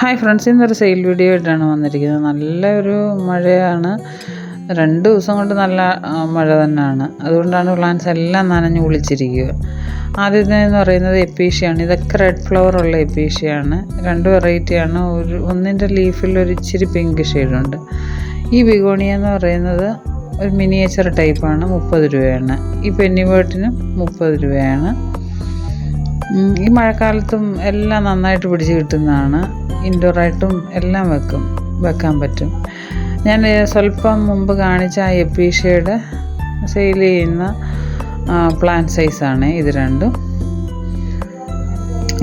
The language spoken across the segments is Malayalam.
ഹായ് ഫ്രണ്ട്സ് ഇന്നൊരു സെയിൽ വീഡിയോ ആയിട്ടാണ് വന്നിരിക്കുന്നത്. നല്ലൊരു മഴയാണ്. രണ്ട് ദിവസം കൊണ്ട് നല്ല മഴ തന്നെയാണ്. അതുകൊണ്ടാണ് പ്ലാന്റ്സ് എല്ലാം നനഞ്ഞു കുളിച്ചിരിക്കുക. ആദ്യത്തെ എന്ന് പറയുന്നത് എപ്പീഷ്യയാണ് ഇതൊക്കെ റെഡ് ഫ്ലവർ ഉള്ള എപ്പീഷ്യയാണ് രണ്ട് വെറൈറ്റിയാണ് ഒരു ഒന്നിന്റെ ലീഫിൽ ഒരു ഇച്ചിരി പിങ്ക് ഷെയ്ഡുണ്ട് ഈ ബിഗോണിയ എന്ന് പറയുന്നത് ഒരു മിനിയേച്ചർ ടൈപ്പാണ് മുപ്പത് രൂപയാണ്. ഈ പെന്നിവേർട്ടിന് മുപ്പത് രൂപയാണ്. ഈ മഴക്കാലത്തും എല്ലാം നന്നായിട്ട് പിടിച്ച് കിട്ടുന്നതാണ്. ഇൻഡോറായിട്ടും എല്ലാം വെക്കും വെക്കാൻ പറ്റും. ഞാൻ സ്വല്പം മുമ്പ് കാണിച്ച ആ ഷേഡ് സെയിൽ ചെയ്യുന്ന പ്ലാന്റ് സൈസാണ് ഇത് രണ്ടും.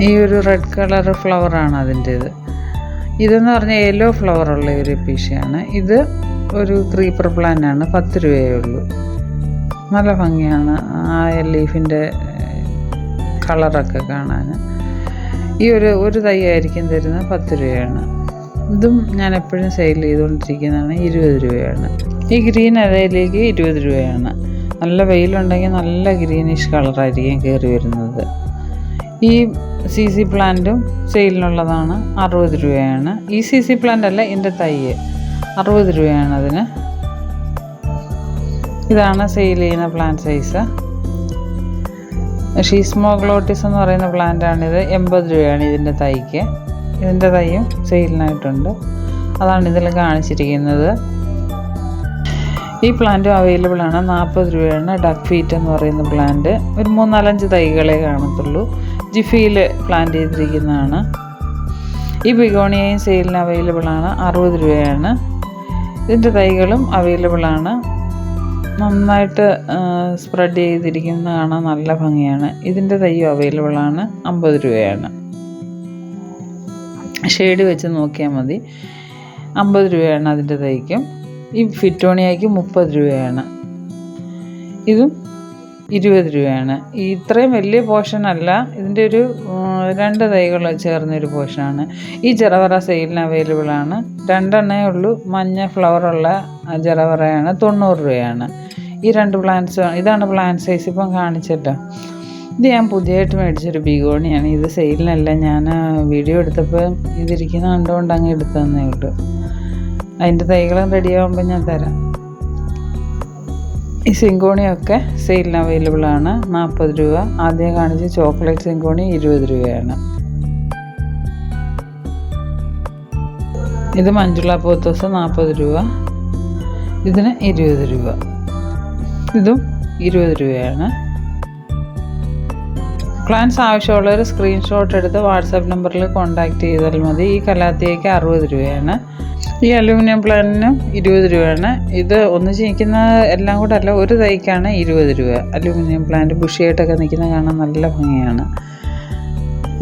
ഈ ഒരു റെഡ് കളർ ഫ്ലവറാണ് അതിന്റേത്. ഇതെന്ന് പറഞ്ഞാൽ യെല്ലോ ഫ്ലവർ ഉള്ള ഒരു എപ്പീഷയാണ് ഇത് ഒരു ക്രീപ്പർ പ്ലാന്റ് ആണ് പത്ത് രൂപയേ ഉള്ളൂ. നല്ല ഭംഗിയാണ് ആ ലീഫിന്റെ കളറൊക്കെ കാണാൻ. ഈ ഒരു ഒരു തൈ ആയിരിക്കും തരുന്നത് പത്ത് രൂപയാണ്. ഇതും ഞാൻ എപ്പോഴും സെയിൽ ചെയ്തുകൊണ്ടിരിക്കുന്നതാണ് ഇരുപത് രൂപയാണ്. ഈ ഗ്രീൻ അരയിലേക്ക് ഇരുപത് രൂപയാണ്. നല്ല വെയിലുണ്ടെങ്കിൽ നല്ല ഗ്രീനിഷ് കളറായിരിക്കും കയറി വരുന്നത്. ഈ സി സി പ്ലാന്റും സെയിലിനുള്ളതാണ് അറുപത് രൂപയാണ്. ഈ സി സി പ്ലാന്റ് അല്ല എന്റെ തൈ അറുപത് രൂപയാണ് അതിന്. ഇതാണ് സെയിൽ ചെയ്യുന്ന പ്ലാന്റ് സൈസ് ഷീസ്മോഗ്ലോട്ടിസ് എന്ന് പറയുന്ന പ്ലാന്റാണിത് എൺപത് രൂപയാണ് ഇതിന്റെ തൈക്ക്. ഇതിന്റെ തൈയും സെയിലിനായിട്ടുണ്ട് അതാണ് ഇതിൽ കാണിച്ചിരിക്കുന്നത്. ഈ പ്ലാന്റും അവൈലബിൾ ആണ്. നാൽപ്പത് രൂപയാണ്. ഡക്ക് ഫീറ്റ് എന്ന് പറയുന്ന പ്ലാന്റ് ഒരു മൂന്നാലഞ്ച് തൈകളെ കാണത്തുള്ളൂ. ജിഫിയിൽ പ്ലാന്റ് ചെയ്തിരിക്കുന്നതാണ്. ഈ ബിഗോണിയയും സെയിലിന് അവൈലബിൾ ആണ്. അറുപത് രൂപയാണ്. ഇതിന്റെ തൈകളും അവൈലബിൾ ആണ്. നന്നായിട്ട് സ്പ്രെഡ് ചെയ്തിരിക്കുന്നത് കാണാൻ നല്ല ഭംഗിയാണ്. ഇതിന്റെ തയ്യും അവൈലബിൾ ആണ്. അമ്പത് രൂപയാണ്. ഷെയ്ഡ് വെച്ച് നോക്കിയാൽ മതി. അമ്പത് രൂപയാണ് അതിന്റെ തൈക്കും. ഈ ഫിറ്റോണിയയ്ക്ക് മുപ്പത് രൂപയാണ്. ഇതും ഇരുപത് രൂപയാണ്. ഇത്രയും വലിയ പോർഷൻ അല്ല ഇതിന്റെ ഒരു രണ്ട് തൈകൾ ചേർന്നൊരു പോർഷനാണ് ഈ ജറവറ സെയിലിന് അവൈലബിൾ ആണ്. രണ്ടെണ്ണേ ഉള്ളൂ. മഞ്ഞ ഫ്ലവറുള്ള ജറവറയാണ് തൊണ്ണൂറ് രൂപയാണ്. ഈ രണ്ട് പ്ലാന്റ്സ് ഇതാണ് പ്ലാന്റ് സൈസ് ഇപ്പം കാണിച്ചിട്ട്. ഇത് ഞാൻ പുതിയതായിട്ട് മേടിച്ചൊരു ബിഗോണിയാണ്. ഇത് സെയിലിനല്ല ഞാൻ വീഡിയോ എടുത്തപ്പോൾ ഇതിരിക്കുന്ന കണ്ടുകൊണ്ട് അങ്ങ് എടുത്തു തന്നേ കേട്ടു അതിന്റെ തൈകളും റെഡി ആകുമ്പോൾ ഞാൻ തരാം. ഈ സിങ്കോണിയൊക്കെ സെയിലിന് അവൈലബിൾ ആണ്. നാൽപ്പത് രൂപ. ആദ്യം കാണിച്ച ചോക്ലേറ്റ് സിങ്കോണി ഇരുപത് രൂപയാണ്. ഇത് മഞ്ജുള പോത്തോസ് നാൽപ്പത് രൂപ. ഇതിന് ഇരുപത് രൂപ. ഇതും ഇരുപത് രൂപയാണ്. പ്ലാൻസ് ആവശ്യമുള്ളവർ സ്ക്രീൻഷോട്ട് എടുത്ത് വാട്സാപ്പ് നമ്പറിൽ കോൺടാക്ട് ചെയ്താൽ മതി. ഈ കലാത്തിയേക്ക് അറുപത് രൂപയാണ്. ഈ അലൂമിനിയം പ്ലാന്റിനും ഇരുപത് രൂപയാണ്. ഇത് ഒന്നിച്ച് നിൽക്കുന്ന എല്ലാം കൂടെ അല്ല ഒരു തൈക്കാണ് ഇരുപത് രൂപ. അലൂമിനിയം പ്ലാന്റ് ബുഷിയായിട്ടൊക്കെ നിൽക്കുന്ന കാണാൻ നല്ല ഭംഗിയാണ്.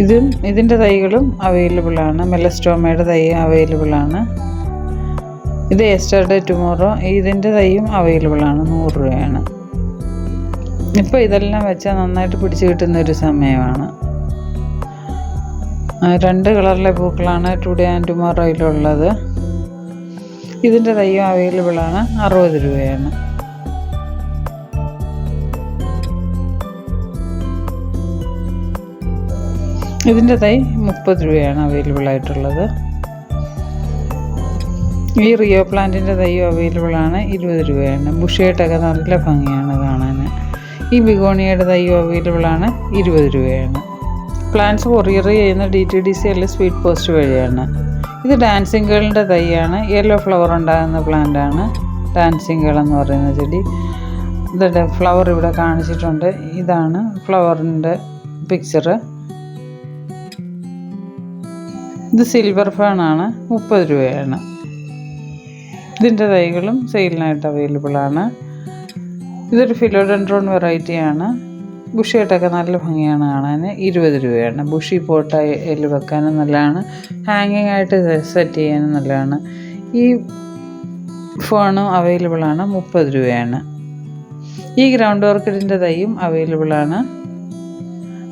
ഇതും ഇതിന്റെ തൈകളും അവൈലബിൾ ആണ്. മെലസ്റ്റോമയുടെ തൈ അവൈലബിൾ ആണ്. ഇത് എസ്റ്റർഡേ ടുമോറോ ഇതിന്റെ തൈയും അവൈലബിൾ ആണ് നൂറ് രൂപയാണ്. ഇപ്പോൾ ഇതെല്ലാം വെച്ചാൽ നന്നായിട്ട് പിടിച്ച് കിട്ടുന്ന ഒരു സമയമാണ്. രണ്ട് കളറിലെ പൂക്കളാണ് ടുഡേ ആൻഡ് ടുമോറോയിലുള്ളത് ഇതിന്റെ തൈയും അവൈലബിൾ ആണ് അറുപത് രൂപയാണ്. ഇതിന്റെ തൈ മുപ്പത് രൂപയാണ് അവൈലബിൾ ആയിട്ടുള്ളത്. ഈ റിയോ പ്ലാന്റിന്റെ തൈയും അവൈലബിൾ ആണ്. ഇരുപത് രൂപയാണ്. ബുഷയായിട്ടൊക്കെ നല്ല ഭംഗിയാണ് കാണാൻ. ഈ ബിഗോണിയയുടെ തൈയും അവൈലബിൾ ആണ്. ഇരുപത് രൂപയാണ്. പ്ലാന്റ്സ് കൊറിയർ ചെയ്യുന്ന ഡി ടി ഡി സി അല്ലെ സ്പീഡ് പോസ്റ്റ് വഴിയാണ്. ഇത് ഡാൻസിങ് ഗേളിന്റെ തൈയാണ്. യെല്ലോ ഫ്ലവർ ഉണ്ടാകുന്ന പ്ലാന്റ് ആണ്. ഡാൻസിങ് ഗേൾ എന്ന് പറയുന്ന ചെടി. ഇതിന്റെ ഫ്ലവർ ഇവിടെ കാണിച്ചിട്ടുണ്ട്. ഇതാണ് ഫ്ലവറിന്റെ പിക്ചർ ഇത് സിൽവർ ആണ്. മുപ്പത് രൂപയാണ്. ഇതിന്റെ തൈകളും സെയിലിനായിട്ട് അവൈലബിൾ ആണ്. ഇതൊരു ഫിലോഡൻഡ്രോൺ വെറൈറ്റിയാണ് ബുഷിയായിട്ടൊക്കെ നല്ല ഭംഗിയാണ് കാണാൻ ഇരുപത് രൂപയാണ്. ബുഷി പോട്ടായിൽ വെക്കാനും നല്ലതാണ്. ഹാങ്ങിങ് ആയിട്ട് സെറ്റ് ചെയ്യാനും നല്ലതാണ്. ഈ ഫോണും അവൈലബിൾ ആണ്. മുപ്പത് രൂപയാണ്. ഈ ഗ്രൗണ്ട് ഓർക്കിഡിന്റെ തൈയും അവൈലബിൾ ആണ്.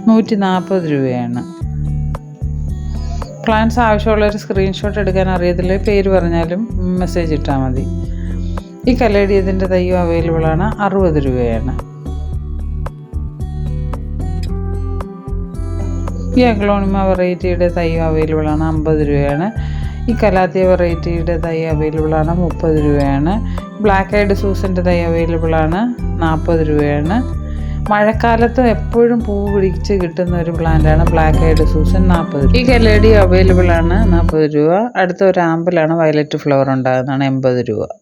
നൂറ്റി നാൽപ്പത് രൂപയാണ്. പ്ലാൻസ് ആവശ്യമുള്ളൊരു സ്ക്രീൻഷോട്ട് എടുക്കാൻ അറിയത്തില്ല. പേര് പറഞ്ഞാലും മെസ്സേജ് ഇട്ടാൽ മതി. ഈ കലേഡിയത്തിന്റെ തയ്യും അവൈലബിൾ ആണ്. അറുപത് രൂപയാണ്. ഈ അഗ്ലോണിമ വെറൈറ്റിയുടെ തയ്യും അവൈലബിൾ ആണ്. അമ്പത് രൂപയാണ്. ഈ കലാത്തിയ വെറൈറ്റിയുടെ തൈ അവൈലബിൾ ആണ്. മുപ്പത് രൂപയാണ്. ബ്ലാക്ക് ഐഡ് സൂസിന്റെ തൈ അവൈലബിൾ ആണ്. നാൽപ്പത് രൂപയാണ്. മഴക്കാലത്ത് എപ്പോഴും പൂ പിടിച്ച് കിട്ടുന്ന ഒരു പ്ലാന്റാണ് ബ്ലാക്ക് ഐഡ് സൂസൻ നാൽപ്പത് ഈ കലേഡി അവൈലബിൾ ആണ് നാൽപ്പത് രൂപ. അടുത്ത ഒരു ആമ്പിലാണ് വയലറ്റ് ഫ്ലവർ ഉണ്ടാകുന്നതാണ് എൺപത് രൂപ.